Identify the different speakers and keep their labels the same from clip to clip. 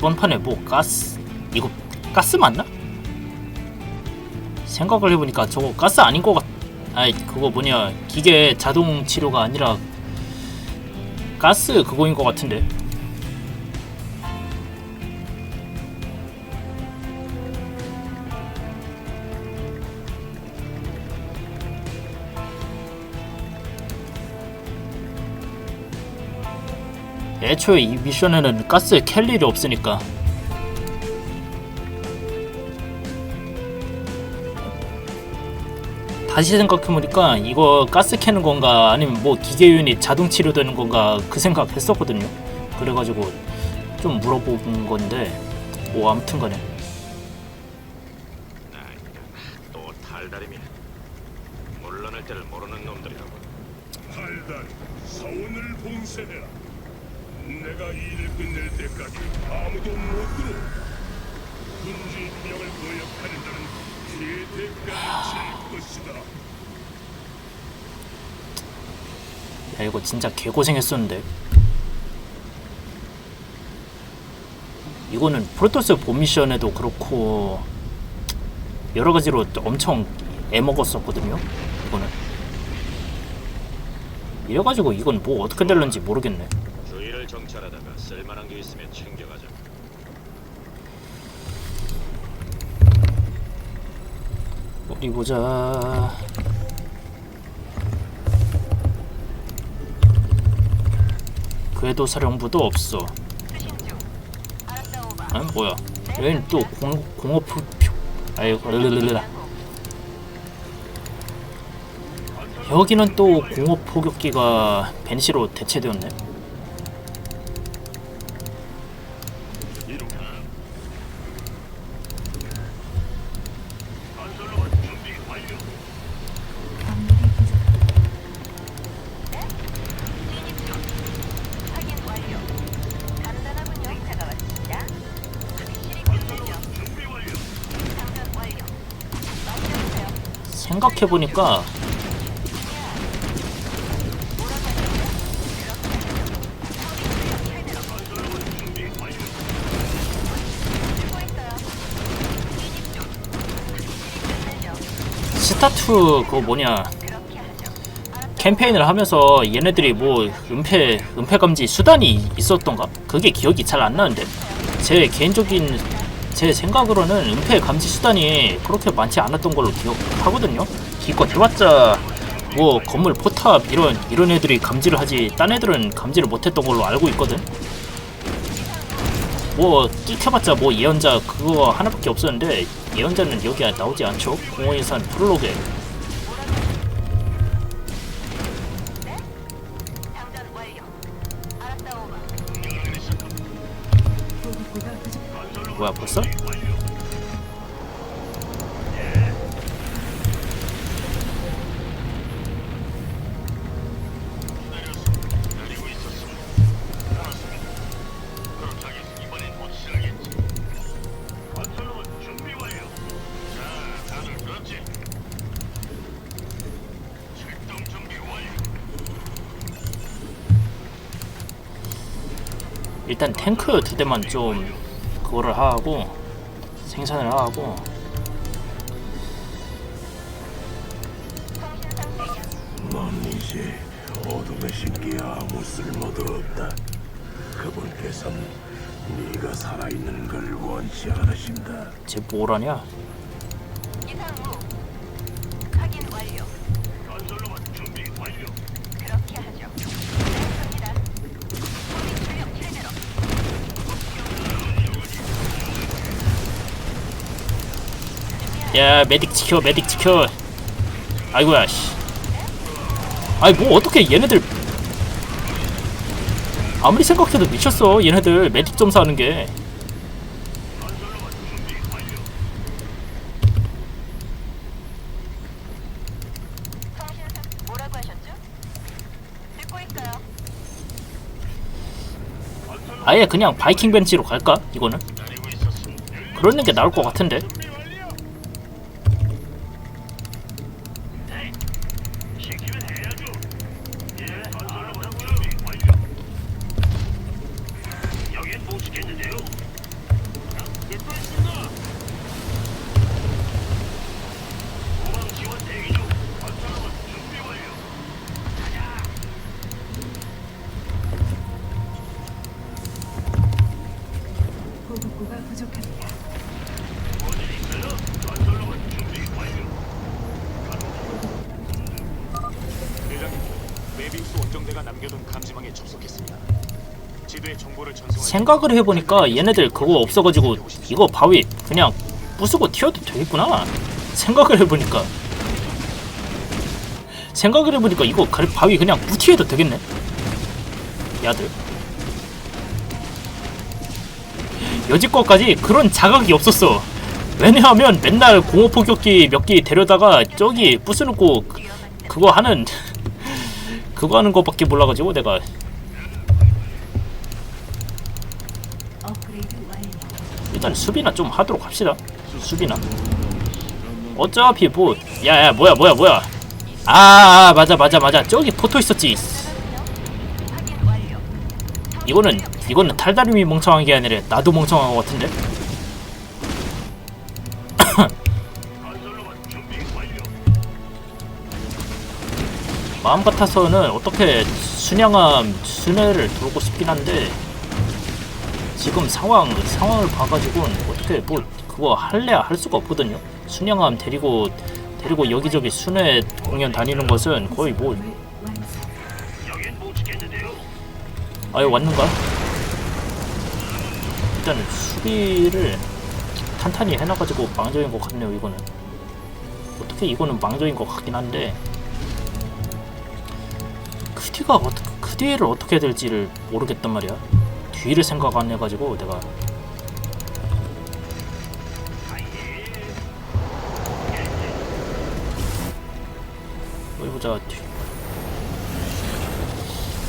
Speaker 1: 이번 판에 뭐 가스 이거 가스 맞나? 생각을 해보니까 저거 가스 아닌 것 같. 아이 그거 뭐냐 기계 자동 치료가 아니라 가스 그거인 것 같은데. 애초에 이 미션에는 가스에 캘 일이 없으니까. 다시 생각해보니까 이거 가스 캐는 건가 아니면 뭐 기계 유닛 자동 치료되는 건가 그 생각 했었거든요. 그래가지고 좀 물어본 건데 뭐 아무튼 간에
Speaker 2: 또 달달이면 물러날 때를 모르는 놈들이라고
Speaker 3: 달달 서운을 봉쇄해라. 내가 일을 끝낼 때까지 아무도 못 들어. 군주 명을 거역하는 자는 피해 대가를 칠 것이다.
Speaker 1: 야 이거 진짜 개고생했었는데 이거는 프로토스 본 미션에도 그렇고 여러 가지로 엄청 애먹었었거든요 이거는 이래가지고 이건 뭐 어떻게 될런지 모르겠네
Speaker 2: 정찰하다가 쓸만한 게 있으면 챙겨가자.
Speaker 1: 어디 보자. 궤도 사령부도 없어. 아니 뭐야? 여긴 또 공, 공업 표 아이고 르르르르 여기는 또 공업 포격기가 벤시로 대체되었네 생각해보니까. 스타투 그거 뭐냐. 캠페인을 하면서 얘네들이 뭐 은폐 은폐 감지 수단이 있었던가? 그게 기억이 잘 안 나는데 제 개인적인 제 생각으로는 은폐 감지 수단이 그렇게 많지 않았던 걸로 기억하거든요. 기껏 해봤자 뭐 건물 포탑 이런 이런 애들이 감지를 하지 딴 애들은 감지를 못했던 걸로 알고 있거든. 뭐 끼켜봤자 뭐 예언자 그거 하나밖에 없었는데 예언자는 여기 나오지 않죠? 공허인산 프롤로그에
Speaker 3: 준비 완료.
Speaker 1: 일단 탱크 두 대만 좀 그거를 하고 생산을 하고
Speaker 4: 통신 상태야.
Speaker 3: 넌 이제 어둠의 신기에 아무 쓸모도 없다. 그분께서는 네가 살아있는 걸 원치 않으신다.
Speaker 1: 쟤 뭐라냐? 야 메딕 지켜 메딕 지켜. 아이고야 씨. 아이 뭐 어떻게 얘네들 아무리 생각해도 미쳤어 얘네들 메딕 점사하는 게. 아예 그냥 바이킹 벤치로 갈까 이거는. 그러는 게 나을 것 같은데 생각을 해보니까 얘네들 그거 없어가지고 이거 바위 그냥 부수고 튀어도 되겠구나. 생각을 해보니까. 생각을 해보니까 이거 가- 바위 그냥 부티해도 되겠네. 야들. 여지껏까지 그런 자각이 없었어. 왜냐하면 맨날 공업포격기 몇 개 데려다가 저기 부수놓고 그- 그거 하는 그거 하는 것밖에 몰라가지고 내가 일단 수비나 좀 하도록 합시다. 수비나. 어차피 뭐 야야 뭐야 뭐야 뭐야. 아, 아 맞아 맞아 맞아 저기 포토 있었지. 이거는 이거는 탈다림이 멍청한 게 아니라 나도 멍청한 것 같은데. 마음 같아서는 어떻게 순양함 순회를 돌고 싶긴 한데 지금 상황 상황을 봐가지고는 어떻게 뭐 그거 할래야 할 수가 없거든요. 순양함 데리고 데리고 여기저기 순회 공연 다니는 것은 거의 뭐. 아예 왔는가? 일단 수비를 탄탄히 해놔가지고 망정인 것 같네요 이거는 어떻게 이거는 망정인 것 같긴 한데 그 뒤가 어떻게 그 뒤를 어떻게 해야 될지를 모르겠단 말이야 뒤를 생각 안 해가지고 내가 보자 뒤.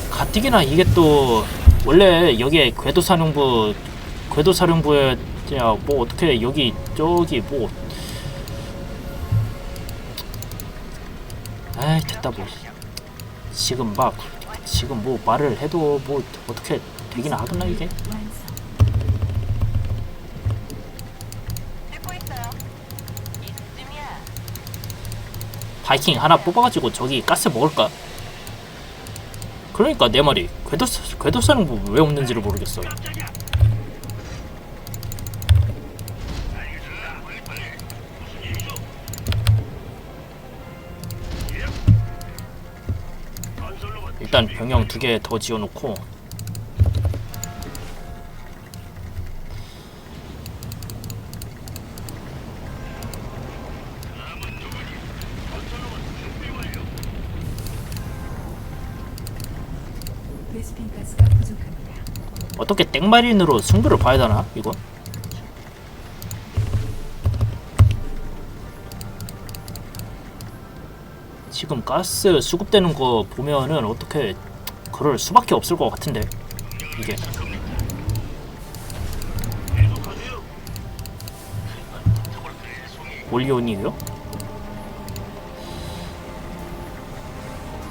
Speaker 1: 가뜩이나 이게 또 원래 여기에 궤도사령부 궤도사령부에 야뭐 어떻게 여기 저기 뭐 아이 됐다 뭐 지금 막 지금 뭐 말을 해도 뭐 어떻게 되긴 하겠나 이게. 바이킹 하나 뽑아가지고 저기 가스 먹을까? 그러니까 내 말이 궤도 궤도사령부 왜 없는지를 모르겠어. 일단 병영 두 개 더 지어놓고 어떻게 땡마린으로 승부를 봐야 되나 이거? 지금 가스 수급되는 거 보면은 어떻게 그럴 수밖에 없을 것 같은데 이게. 골리온이요?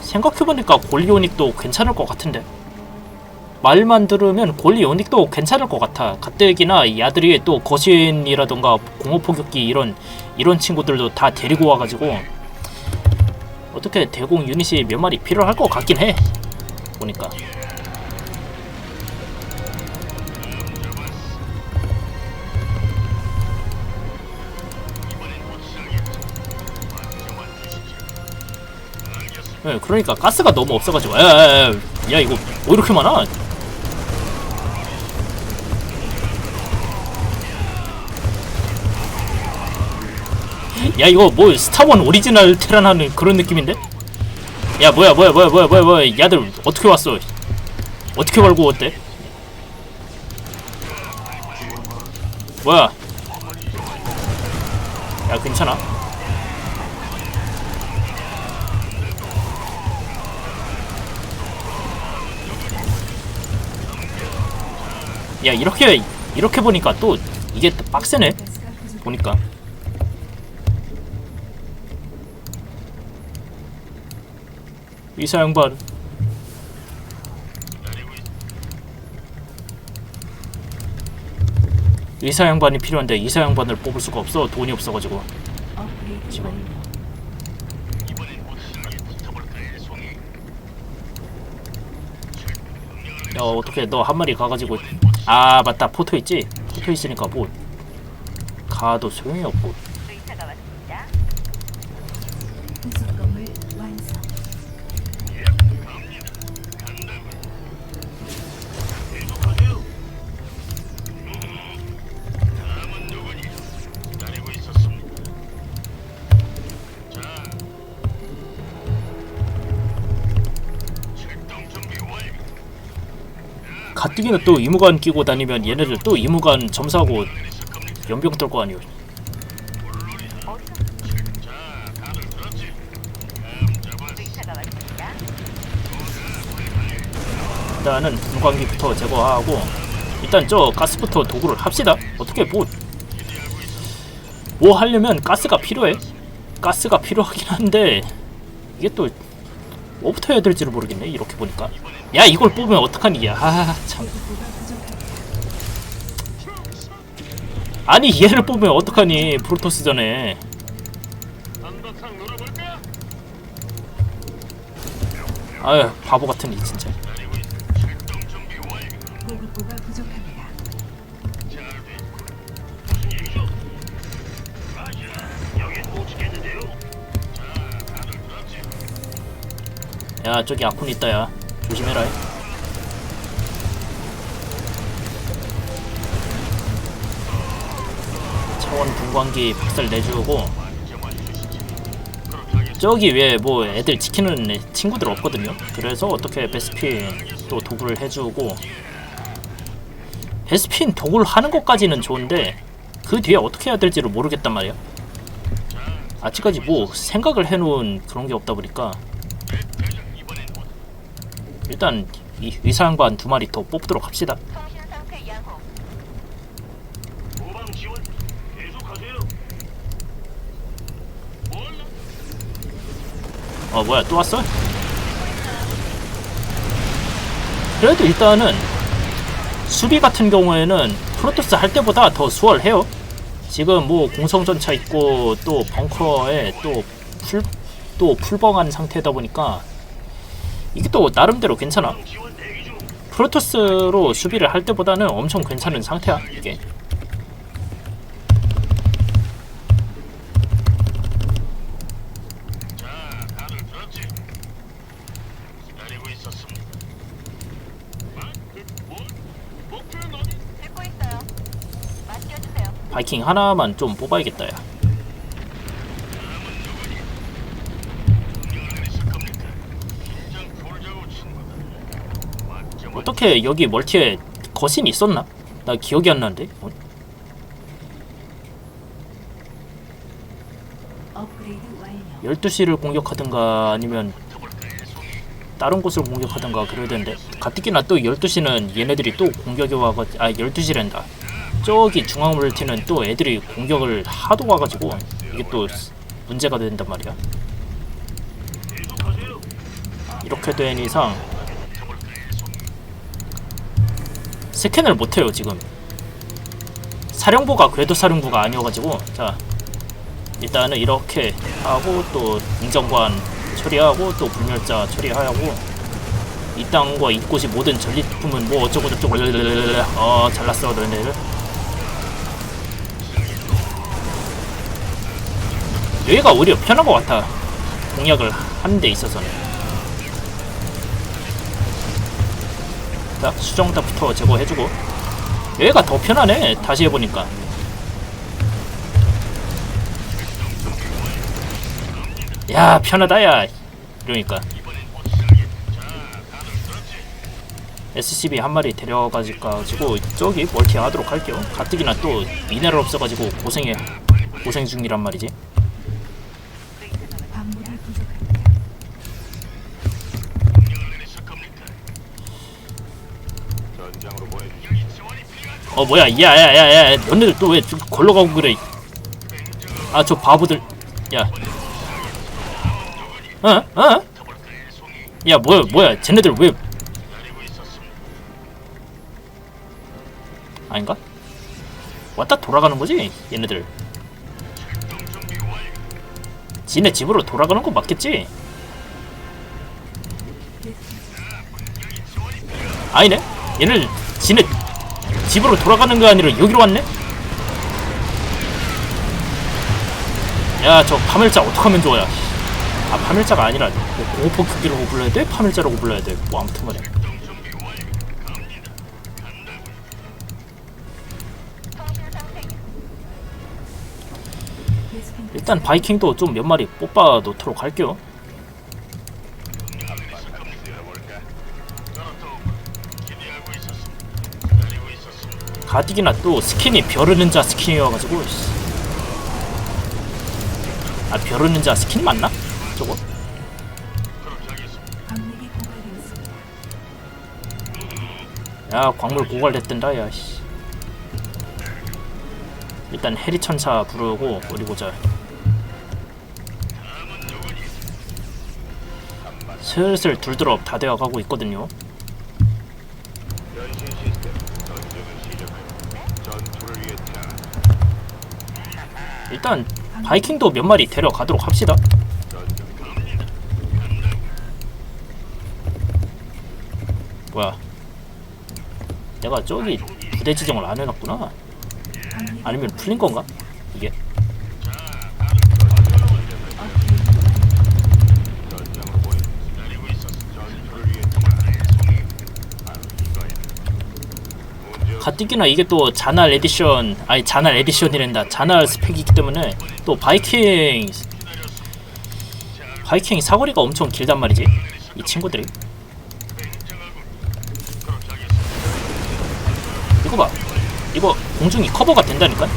Speaker 1: 생각해보니까 골리오닉도 괜찮을 것 같은데 말만 들으면 골리오닉도 괜찮을 것 같아. 가뜩이나 야들이 또 거신이라던가 공업포격기 이런 이런 친구들도 다 데리고 와가지고 어떻게 대공 유닛이 몇 마리 필요할 것 같긴 해 보니까. 네, 그러니까 가스가 너무 없어가지고. 야, 야, 야, 야 이거 뭐 이렇게 많아? 야 이거 뭐 스타원 오리지널 테란 하는 그런 느낌인데? 야 뭐야 뭐야 뭐야 뭐야 뭐야 뭐야 야들 어떻게 왔어? 어떻게 wal고 왔대? 뭐야? 야 괜찮아? 야 이렇게 이렇게 보니까 또 이게 또 빡세네. 보니까 이사 양반 이사 양반이 필요한데 이사 양반을 뽑을 수가 없어 돈이 없어가지고 지금.
Speaker 5: 완료.
Speaker 3: 이번엔 무슨 일 붙어볼까요, 송이?
Speaker 1: 야 어떻게 너 한 마리 가가지고 아 맞다 포토 있지 포토 있으니까 뭐 가도 소용이 없고 가뜩이나 또 이무관 끼고 다니면 얘네들 또 이무관 점사하고 연병 떨 거 아니오. 일단은 분광기부터 제거하고 일단 저 가스부터 도구를 합시다. 어떻게 뭐뭐 하려면 가스가 필요해. 가스가 필요하긴 한데 이게 또 뭐부터 해야 될지를 모르겠네. 이렇게 보니까 야 이걸 뽑으면 어떡하니? 아 참. 아니 얘를 뽑으면 어떡하니? 프로토스 전에? 아유 바보 같은 이 진짜. 야 저기 아쿤 있다 야. 조심해라. 차원 분광기 박살 내주고. 저기 왜뭐 애들 지키는 애- 친구들 없거든요. 그래서 어떻게 베스핀 또 도구를 해주고 베스핀 도구를 하는 것까지는 좋은데 그 뒤에 어떻게 해야 될지를 모르겠단 말이야. 아직까지 뭐 생각을 해놓은 그런 게 없다 보니까 일단 이 의사양반 두 마리 더 뽑도록 합시다.
Speaker 4: 통신.
Speaker 1: 어 뭐야 또 왔어? 그래도 일단은 수비 같은 경우에는 프로토스 할 때보다 더 수월해요. 지금 뭐 공성전차 있고 또 벙커에 또 풀 또 풀벙한 상태다 보니까 이게 또 나름대로 괜찮아. 프로토스로 수비를 할 때보다는 엄청 괜찮은 상태야 이게. 바이킹 하나만 좀 뽑아야겠다 야. 어떻게 여기 멀티에 거신이 있었나? 나 기억이 안 나는데. 어?
Speaker 5: 업그레이드 완료.
Speaker 1: 12시를 공격하든가 아니면 다른 곳을 공격하든가 그래야 되는데 가뜩이나 또 12시는 얘네들이 또 공격이 와가지고 아 12시랜다 저기 중앙 멀티는 또 애들이 공격을 하도 와가지고 이게 또 문제가 된단 말이야. 이렇게 된 이상 스캔을 못해요 지금. 사령부가 궤도 사령부가 아니어가지고 자 일단은 이렇게 하고 또 인정관 처리하고 또 불멸자 처리하고 이 땅과 이곳이 모든 전리품은 뭐 어쩌고 저쩌고 어 잘났어 너네들. 여기가 오히려 편한 것 같아 공략을 하는 데 있어서는 자 수정탑부터 제거해주고. 여기가 더 편하네 다시 해보니까. 야 편하다 야. 이러니까. SCB 한 마리 데려가지고 저기 멀티 하도록 할게요. 가뜩이나 또 미네랄 없어가지고 고생해 고생 중이란 말이지 어 뭐야 야야야야 너네들 또왜 걸러 가고 그래 아 저 바보들 야 어? 어? 야 뭐야 뭐야 쟤네들 왜. 아닌가? 왔다 돌아가는 거지 얘네들. 지네 집으로 돌아가는 거 맞겠지? 아니네 얘네 지네 집으로 돌아가는 게 아니라 여기로 왔네? 야 저 파멸자 어떡하면 좋아요 아 파멸자가 아니라 뭐 공포 극기라고 불러야 돼? 파멸자라고 불러야 돼? 뭐 아무튼
Speaker 5: 베스핀
Speaker 1: 일단 바이킹도 좀 몇 마리 뽑아 놓도록 할게요 가뜩이나 또 스킨이 벼르는 자 스킨이어가지고 씨. 아 벼르는 자 스킨 맞나? 저거? 야 광물 고갈됐던다 야 씨 일단 해리 천사 부르고 보자 슬슬 둘드럽 다 되어가고 있거든요
Speaker 3: 변신 시스템 전쟁을 시작하여 전투를 위해 태어난
Speaker 1: 일단 바이킹도 몇 마리 데려가도록 합시다. 뭐야? 내가 저기 부대 지정을 안 해놨구나. 아니면 풀린 건가? 이게
Speaker 3: 전장으로 보내 기다리고 있었어. 전투를 위해 태어난 송이 바로 이거야. 문제 없-
Speaker 1: 가뜩이나 이게 또 자날 에디션 아니 자날 에디션이란다. 자날 스펙이기 때문에 또 바이킹 바이킹 사거리가 엄청 길단 말이지 이 친구들이. 이거 봐. 이거 공중이 커버가 된다니까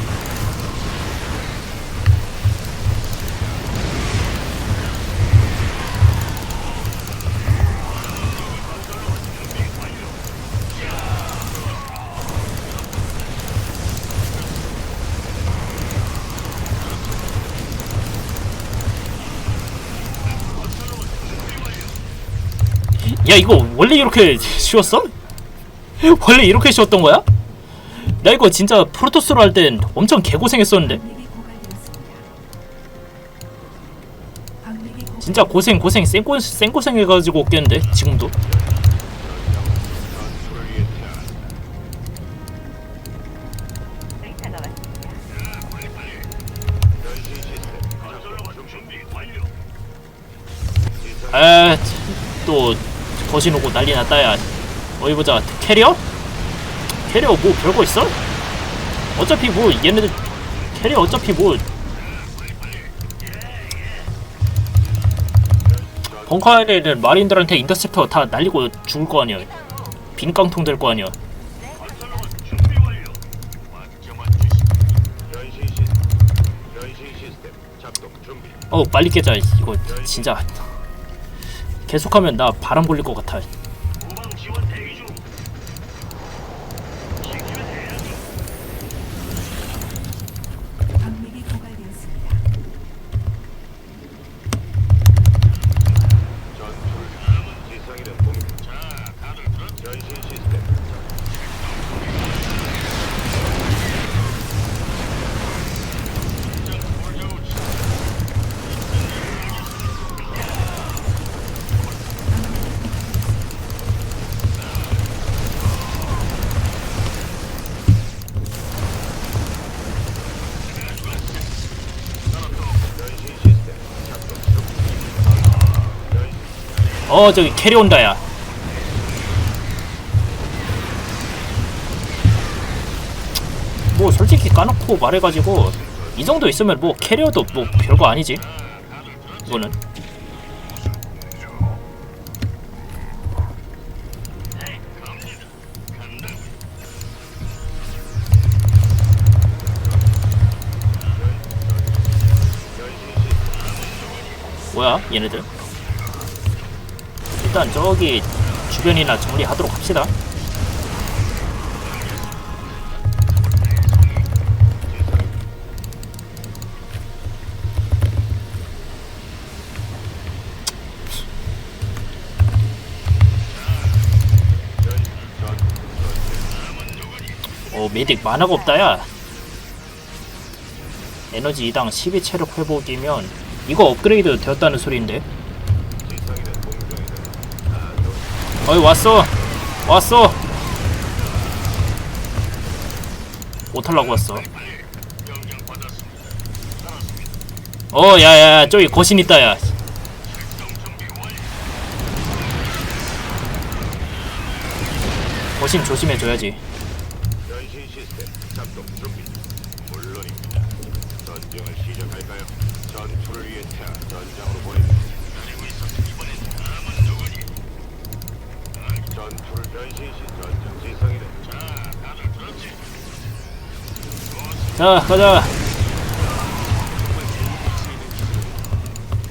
Speaker 1: 야 이거 원래 이렇게 쉬웠어? 원래 이렇게 쉬웠던 거야? 나 이거 진짜 프로토스로 할 땐 엄청 개고생했었는데 진짜 고생 고생 쌩고 쌩고생 해가지고 깼는데 지금도. 에또 거신 오고 난리 났다야 어디 보자 캐리어? 캐리어 뭐 별거 있어? 어차피 뭐 얘네들 캐리어 어차피 뭐 벙커에 있는 마린들한테 인터셉터 다 날리고 죽을 거 아니야 빈 깡통 될 거 아니야. 어 빨리 깨자 이거 진짜 계속하면 나 바람 걸릴 것 같아 어 저기 캐리 온다 야. 뭐 솔직히 까놓고 말해가지고 이 정도 있으면 뭐 캐리어도 뭐 별거 아니지. 이거는. 뭐야 얘네들 일단 저기 주변이나 정리하도록 합시다. 어 메딕 만화가 없다야. 에너지 2당 12 체력 회복이면 이거 업그레이드 되었다는 소리인데 어이 왔어 왔어 못하려고 왔어. 어 야야야 저기 거신 있다 야. 거신 조심해줘야지.
Speaker 3: 전쟁을 시작할까요? 전투를 위해 태어 전장으로 보내 전투를 변신 시 전장 지상이든 자, 다들 들었지?
Speaker 1: 자 가자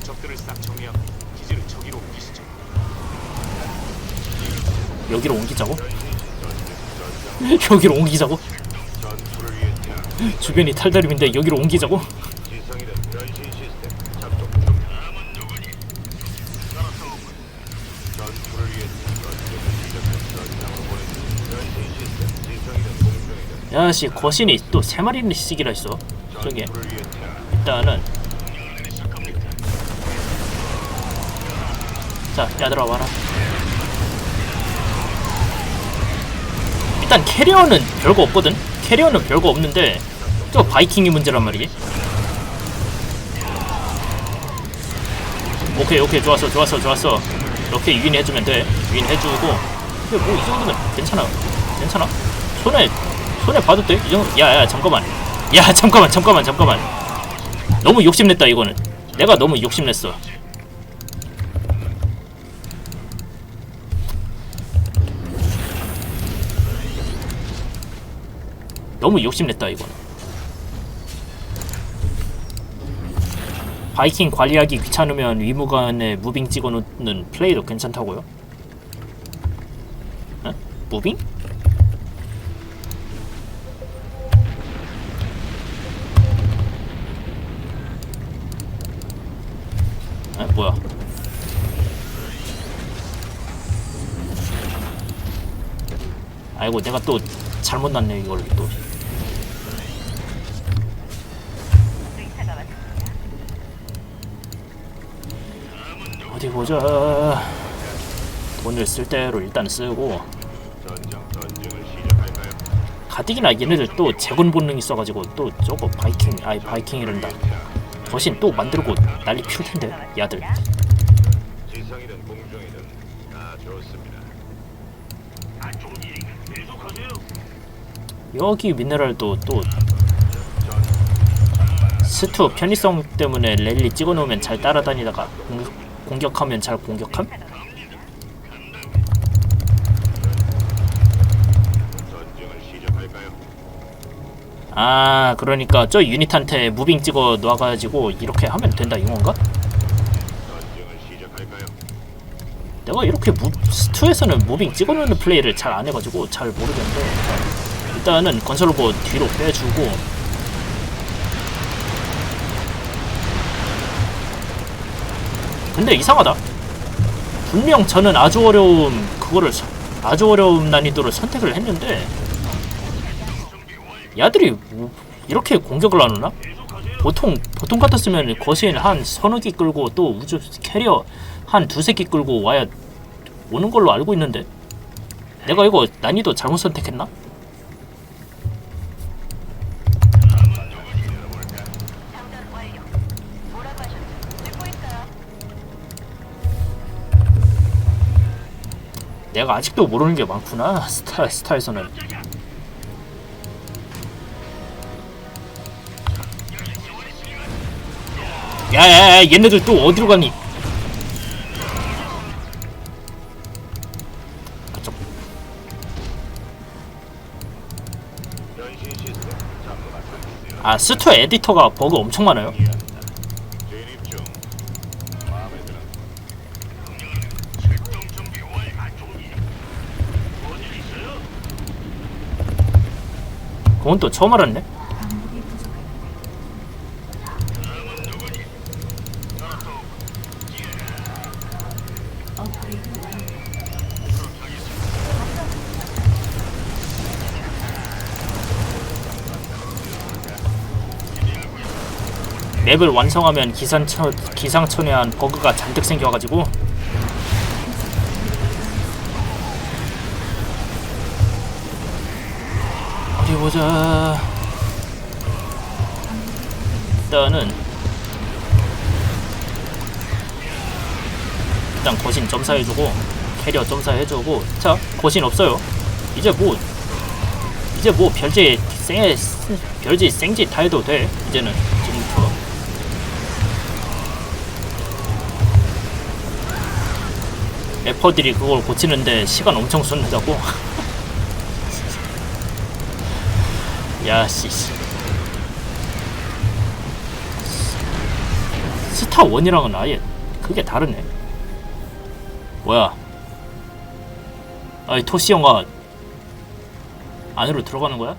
Speaker 3: 적들을 싹 정리하고 기지를 저기로 옮기시죠.
Speaker 1: 여기로 옮기자고? 여기로 옮기자고?
Speaker 3: 전투를 위해 태어
Speaker 1: 주변이 탈다림인데 여기로 옮기자고? 야씨 거신이 또세 시기라 있어.
Speaker 3: 태어
Speaker 1: 일단은. 자 야들아 와라. 일단 캐리어는 별거 없거든? 캐리어는 별거 없는데 저 바이킹이 문제란 말이지. 오케이 오케이 좋았어 좋았어 좋았어. 이렇게 유인해주면 돼. 유인해주고. 근데 뭐 이 정도면 괜찮아. 괜찮아? 손에 손에 봐도 돼? 이 정도 야야 잠깐만 야 잠깐만 잠깐만 잠깐만 너무 욕심냈다 이거는 내가 너무 욕심냈어 너무 욕심냈다 이거는 바이킹 관리하기 귀찮으면 위무관에 무빙 찍어놓는 플레이도 괜찮다고요? 어? 무빙? 아 뭐야 아이고 내가 또 잘못 났네 이걸 또. 어디 보자 돈을 쓸 대로 일단 쓰고? 가뜩이나 얘네들 또 재건 본능 있어가지고 또 저거 바이킹 아이 바이킹 이런다 거신 또 만들고 난리 피울 텐데 야들
Speaker 3: 지성이든 공중이든 다 좋습니다. 안 좋은 일이 계속하세요.
Speaker 1: 여기 미네랄도 또 스투 편의성 때문에 랠리 찍어놓으면 잘 따라다니다가 공격, 공격하면 잘 공격함?
Speaker 3: 전쟁을 시작할까요?
Speaker 1: 아 그러니까 저 유닛한테 무빙 찍어 놔가지고 이렇게 하면 된다 이건가? 내가 이렇게 무, 스투에서는 무빙 찍어놓는 플레이를 잘 안 해가지고 잘 모르겠는데 일단은 건설 로봇 뒤로 빼주고 근데 이상하다 분명 저는 아주 어려움 그거를 서- 아주 어려운 난이도를 선택을 했는데 야들이 뭐 이렇게 공격을 안 오나? 보통 보통 같았으면 거신 한 서너 기 끌고 또 우주 캐리어 한 두세 기 끌고 와야 오는 걸로 알고 있는데 내가 이거 난이도 잘못 선택했나? 내가 아직도 모르는 게 많구나 스타 스타에서는 야야야 얘네들 또 어디로 가니. 아 스투 에디터가 버그 엄청 많아요? 그건 또 처음 알았네 맵을 완성하면 기상천, 기상천외한 버그가 잔뜩 생겨가지고. 어디 보자. 일단은 일단 거신 점사해주고 캐리어 점사해주고. 자 거신 없어요. 이제 뭐 이제 뭐 별지 생 별지 생지 다 해도 돼 이제는 래퍼들이 그걸 고치는데 시간 엄청 쏟는다고? 야씨 스타1이랑은 아예 그게 다르네 뭐야 아이 토시형아 안으로 들어가는 거야?